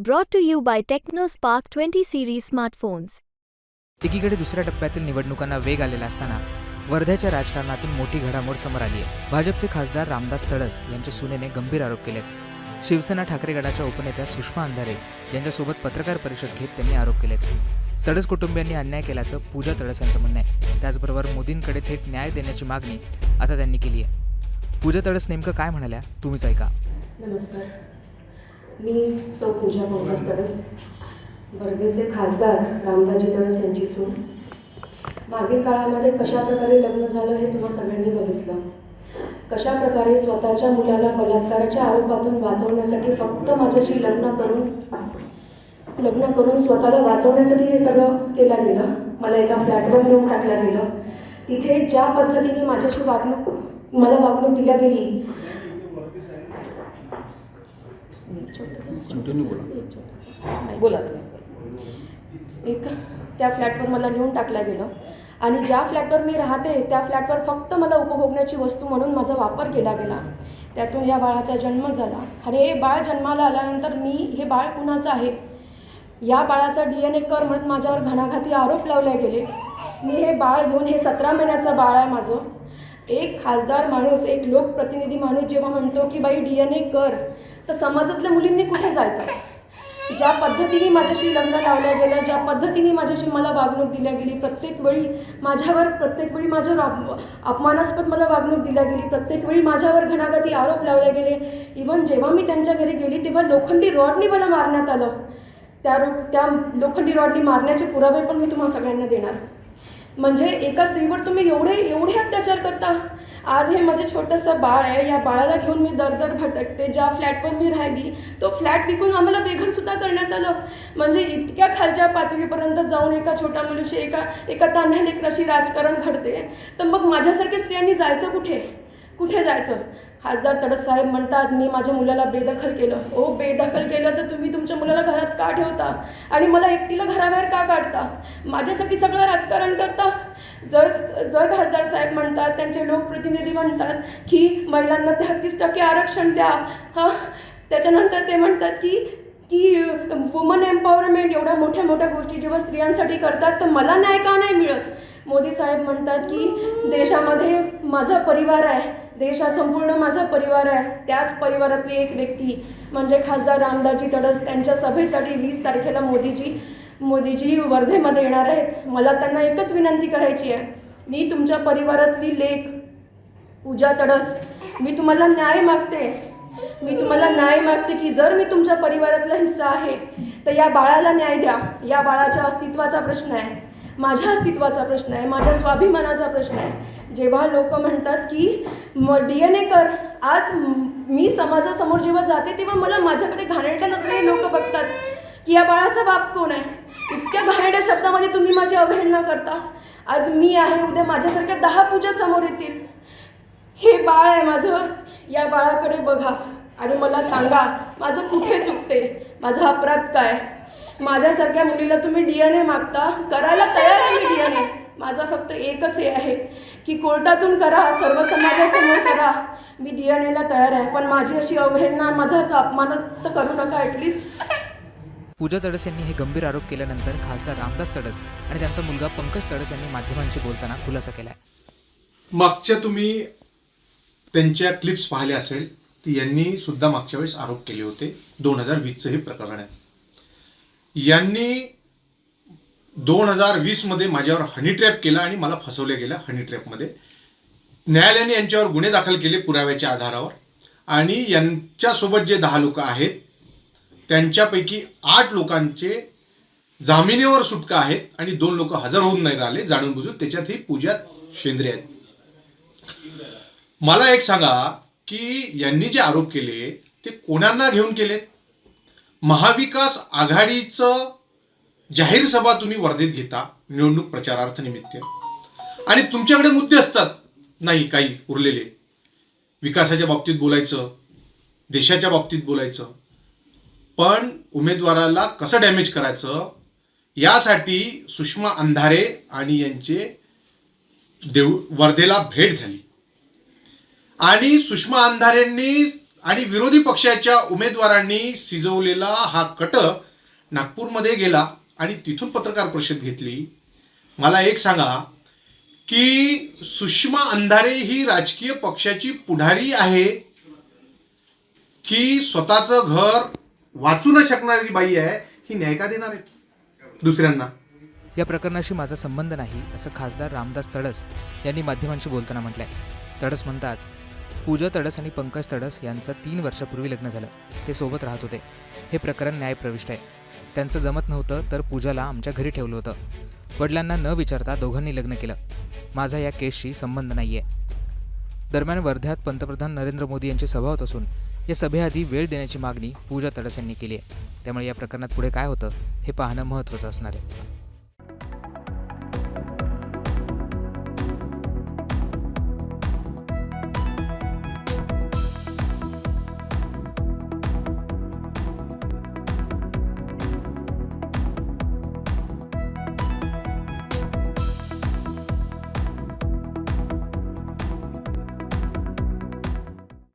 Brought to you by TechnoSpark 20 series smartphones. एकीकडे दुसऱ्या टप्प्यातील निवडणुकांना वेग आलेला असताना वर्ध्याच्या राजकारणातून मोठी घडामोड समोर आली आहे. भाजपचे खासदार रामदास तडस यांच्या सुनेने गंभीर आरोप केलेत. शिवसेना ठाकरे गटाच्या उपनेत्या सुषमा अंधारे यांच्यासोबत पत्रकार परिषद घेत त्यांनी आरोप केलेत. तडस कुटुंबियांनी अन्याय केल्याचं पूजा तडस यांचं म्हणणं आहे. त्याचबरोबर मोदींकडे थेट न्याय देण्याची मागणी आता त्यांनी केली आहे. पूजा तडस नेमकं काय म्हणाल्या? तुम्हीच ऐका. नमस्कार. मी सौ पूजा पंकज तळस वर्धेचे खासदार रामदाजी तळस यांची सून. मागील काळामध्ये कशा प्रकारे लग्न झालं हे तुम्हा सगळ्यांनी बघितलं. कशा प्रकारे स्वतःच्या मुलाला बलात्काराच्या आरोपातून वाचवण्यासाठी फक्त माझ्याशी लग्न करून लग्न करून स्वतःला वाचवण्यासाठी हे सगळं केलं गेलं. मला एका फ्लॅटवर नेऊन टाकलं गेलं. तिथे ज्या पद्धतीने माझ्याशी वागणूक मला वागणूक दिल्या गेली नाही बोला एक त्या फ्लॅटवर मला नेऊन टाकलं गेलं. आणि ज्या फ्लॅटवर मी राहते त्या फ्लॅटवर फक्त मला उपभोगण्याची वस्तू म्हणून माझा वापर केला गेला. त्यातून या बाळाचा जन्म झाला. आणि हे बाळ जन्माला आल्यानंतर मी हे बाळ कुणाचं आहे? या बाळाचा डी एन ए कर म्हणत माझ्यावर घणाघाती आरोप लावले गेले. मी हे बाळ घेऊन हे सतरा महिन्याचं बाळ आहे माझं. एक खासदार माणूस एक लोकप्रतिनिधी माणूस जेव्हा म्हणतो की बाई डी एन ए कर. तर समाजातल्या मुलींनी कुठे जायचं? ज्या पद्धतीने माझ्याशी लग्न लावल्या गेलं ज्या पद्धतीने माझ्याशी मला वागणूक दिल्या गेली प्रत्येक वेळी माझ्यावर प्रत्येक वेळी माझ्यावर अपमानास्पद मला वागणूक दिल्या गेली प्रत्येक वेळी माझ्यावर घणाघाती आरोप लावले गेले. इवन जेव्हा मी त्यांच्या घरी गेली तेव्हा लोखंडी रॉडनी मला मारण्यात आलं. त्या रो त्या लोखंडी रॉडनी मारण्याचे पुरावे पण मी तुम्हाला सगळ्यांना देणार. म्हणजे एका स्त्रीवर तुम्ही एवढे एवढे अत्याचार करता? आज हे माझे छोटंसं बाळ आहे या बाळाला घेऊन मी दरदर भटकते. ज्या फ्लॅटवर मी राहिली तो फ्लॅट विकून आम्हाला बेघरसुद्धा करण्यात आलं. म्हणजे इतक्या खालच्या पातळीपर्यंत जाऊन एका छोट्या मुलीशी एका एका तान्ह्या लेकराशी राजकारण घडते. तर मग माझ्यासारख्या स्त्रियांनी जायचं कुठे? कुठे जायचं? खासदार तडस साहेब म्हणतात मी माझ्या मुलाला बेदखल केलं. ओ बेदखल केलं तर तुम्ही तुमच्या मुलाला घरात का ठेवता? आणि मला एकटीला घराबाहेर का काढता? माझ्यासाठी सगळं राजकारण करता? जर जर खासदार साहेब म्हणतात त्यांचे लोकप्रतिनिधी म्हणतात की महिलांना तेहतीस टक्के आरक्षण द्या. हां? त्याच्यानंतर ते म्हणतात की की वुमन एम्पॉवरमेंट एवढ्या मोठ्या मोठ्या गोष्टी जेव्हा स्त्रियांसाठी करतात तर मला न्याय का नाही मिळत? मोदी साहेब म्हणतात की देशामध्ये माझा परिवार आहे देश हा संपूर्ण माझा परिवार आहे त्याच परिवारातली एक व्यक्ती म्हणजे खासदार रामदासजी तडस त्यांच्या सभेसाठी वीस तारखेला मोदीजी मोदीजी वर्धेमध्ये येणार आहेत. मला त्यांना एकच विनंती करायची आहे. मी तुमच्या परिवारातली लेख पूजा तडस मी तुम्हाला न्याय मागते. मी तुम्हाला न्याय मागते की जर मी तुमच्या परिवारातला हिस्सा आहे तर या बाळाला न्याय द्या. या बाळाच्या अस्तित्वाचा प्रश्न आहे. माझ्या अस्तित्वाचा प्रश्न आहे. माझ्या स्वाभिमानाचा प्रश्न आहे. जेव्हा लोक म्हणतात की म डी एन ए कर. आज मी समाजासमोर जेव्हा जाते तेव्हा मला माझ्याकडे घाणेरड्या नजरेने लोक बघतात की या बाळाचा बाप कोण आहे? इतक्या घाणेरड्या शब्दामध्ये तुम्ही माझी अवहेलना करता. आज मी आहे उद्या माझ्यासारख्या दहा पूजा समोर येतील. हे बाळ आहे माझं. या बाळाकडे बघा आणि मला सांगा माझं कुठे चुकते? माझा अपराध काय? माझ्यासारख्या मुलीला तुम्ही डी एन ए मागता? करायला तयार आहे मी डी एन ए माझा फक्त एकच हे आहे की कोर्टातून करा सर्व समाजासमोर करा. मी डी एन एला तयार आहे पण माझी अशी अवहेलना माझा असा अपमान तर करू नका ॲटलिस्ट पूजा तडस यांनी हे गंभीर आरोप केल्यानंतर खासदार रामदास तडस आणि त्यांचा मुलगा पंकज तडस यांनी माध्यमांशी बोलताना खुलासा केलाय. मागच्या तुम्ही त्यांच्या क्लिप्स पाहिले असेल तर यांनी सुद्धा मागच्या वेळेस आरोप केले होते. दोन हजार वीसचं हे प्रकरण आहे. यांनी दोन हजार वीसमध्ये माझ्यावर हनी ट्रॅप केला आणि मला फसवले गेलं हनी ट्रॅपमध्ये न्यायालयाने यांच्यावर गुन्हे दाखल केले पुराव्याच्या आधारावर. आणि यांच्यासोबत जे दहा लोक आहेत त्यांच्यापैकी आठ लोकांचे जामिनीवर सुटका आहेत आणि दोन लोक हजर होऊन नाही राहिले जाणून बुजून त्याच्यात ही पूजा शेंद्रे आहेत. मला एक सांगा की यांनी जे आरोप केले ते कोणांना घेऊन केले? महाविकास आघाडीचं जाहीर सभा तुम्ही वर्धेत घेता निवडणूक प्रचारार्थ निमित्त. आणि तुमच्याकडे मुद्दे असतात. नाही काही उरलेले. विकासाच्या बाबतीत बोलायचं देशाच्या बाबतीत बोलायचं. पण उमेदवाराला कसं डॅमेज करायचं यासाठी सुषमा अंधारे आणि यांचे देव वर्धेला भेट झाली. आणि सुषमा अंधारेंनी आणि विरोधी पक्षाच्या उमेदवारांनी सिजवलेला हा कट नागपूरमध्ये गेला आणि तिथून पत्रकार परिषद घेतली. मला एक सांगा की सुषमा अंधारे ही राजकीय पक्षाची पुढारी आहे की स्वतःचं घर वाचू न शकणारी बाई आहे ही न्याय का देणार आहे दुसऱ्यांना? या प्रकरणाशी माझा संबंध नाही असं खासदार रामदास तडस यांनी माध्यमांशी बोलताना म्हटलंय. तडस म्हणतात पूजा तडस आणि पंकज तडस यांचं तीन वर्षापूर्वी लग्न झालं. ते सोबत राहत होते. हे प्रकरण न्यायप्रविष्ट आहे. त्यांचं जमत नव्हतं तर पूजाला आमच्या घरी ठेवलं होतं. वडिलांना न विचारता दोघांनी लग्न केलं. माझा या केसशी संबंध नाही आहे दरम्यान वर्ध्यात पंतप्रधान नरेंद्र मोदी यांची सभा होत असून या सभेआधी वेळ देण्याची मागणी पूजा तडस यांनी केली आहे. त्यामुळे या प्रकरणात पुढे काय होतं हे पाहणं महत्त्वाचं असणार आहे.